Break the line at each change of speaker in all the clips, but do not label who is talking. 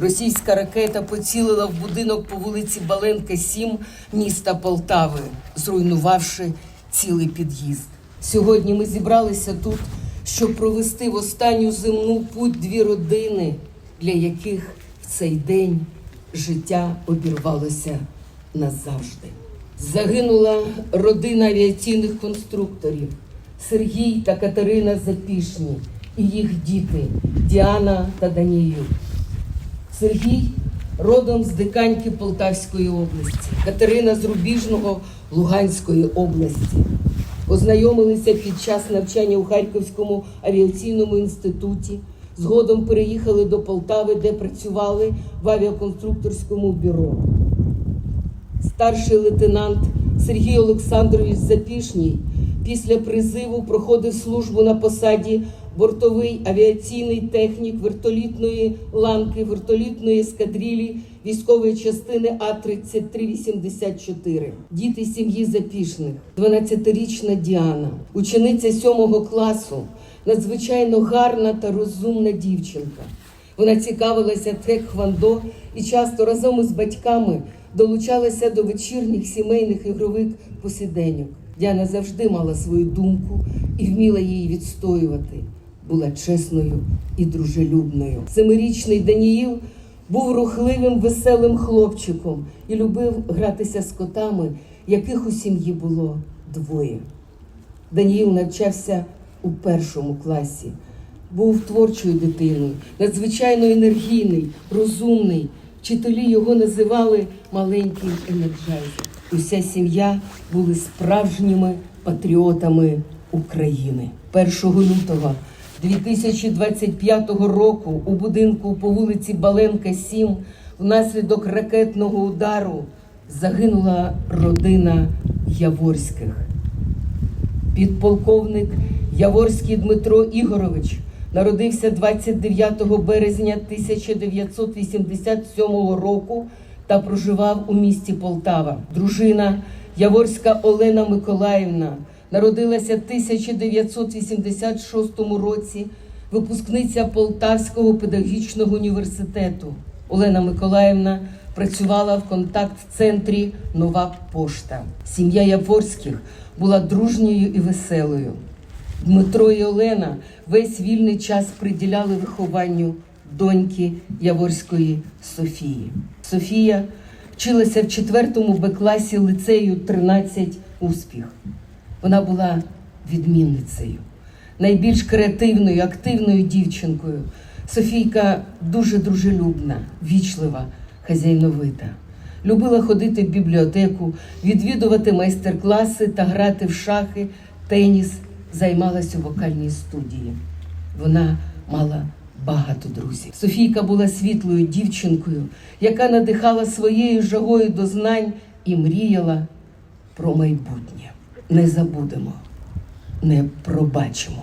Російська ракета поцілила в будинок по вулиці Баленка, 7 міста Полтави, зруйнувавши цілий під'їзд. Сьогодні ми зібралися тут, щоб провести в останню земну путь дві родини, для яких в цей день життя обірвалося назавжди. Загинула родина авіаційних конструкторів Сергій та Катерина Запішні і їх діти Діана та Даніїл. Сергій родом з Диканьки Полтавської області, Катерина з Рубіжного Луганської області. Познайомилися під час навчання у Харківському авіаційному інституті. Згодом переїхали до Полтави, де працювали в авіаконструкторському бюро. Старший лейтенант Сергій Олександрович Запішній після призиву проходив службу на посаді бортовий авіаційний технік вертолітної ланки вертолітної ескадрилі військової частини А-3384. Діти сім'ї Запішних, 12-річна Діана, учениця 7 класу, надзвичайно гарна та розумна дівчинка. Вона цікавилася тхеквондо і часто разом із батьками долучалася до вечірніх сімейних ігрових посіденьок. Діана завжди мала свою думку і вміла її відстоювати. Була чесною і дружелюбною. Семирічний Даніїл був рухливим, веселим хлопчиком і любив гратися з котами, яких у сім'ї було двоє. Даніїл навчався у першому класі. Був творчою дитиною, надзвичайно енергійний, розумний. Вчителі його називали маленьким енерджайзером. Уся сім'я були справжніми патріотами України. 1 лютого 2025 року у будинку по вулиці Баленка, 7 внаслідок ракетного удару загинула родина Яворських. Підполковник Яворський Дмитро Ігорович народився 29 березня 1987 року та проживав у місті Полтава. Дружина Яворська Олена Миколаївна народилася в 1986 році, випускниця Полтавського педагогічного університету. Олена Миколаївна працювала в контакт-центрі Нова пошта. Сім'я Яворських була дружньою і веселою. Дмитро і Олена весь вільний час приділяли вихованню доньки Яворської Софії. Софія вчилася в четвертому Б-класі лицею 13 успіх. Вона була відмінницею, найбільш креативною, активною дівчинкою. Софійка дуже дружелюбна, вічлива, хазяйновита. Любила ходити в бібліотеку, відвідувати майстер-класи та грати в шахи, теніс, займалася у вокальній студії. Вона мала багато друзів. Софійка була світлою дівчинкою, яка надихала своєю жагою до знань і мріяла про майбутнє. Не забудемо, не пробачимо.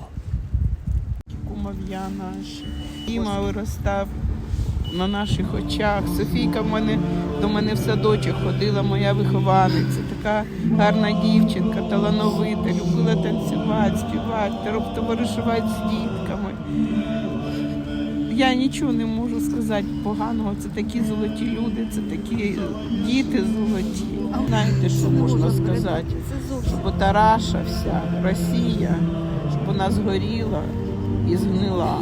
кумов'я наші. Діма виростав на наших очах. Софійка в мене до мене в садочок ходила, моя вихованиця, така гарна дівчинка, талановита, любила танцювати, співати, товаришувати з дітками. Я нічого не можу сказати поганого. Це такі золоті люди, це такі діти золоті. Знаєте, що можна сказати? Щоб Тараша вся, Росія, щоб вона згоріла і згнила.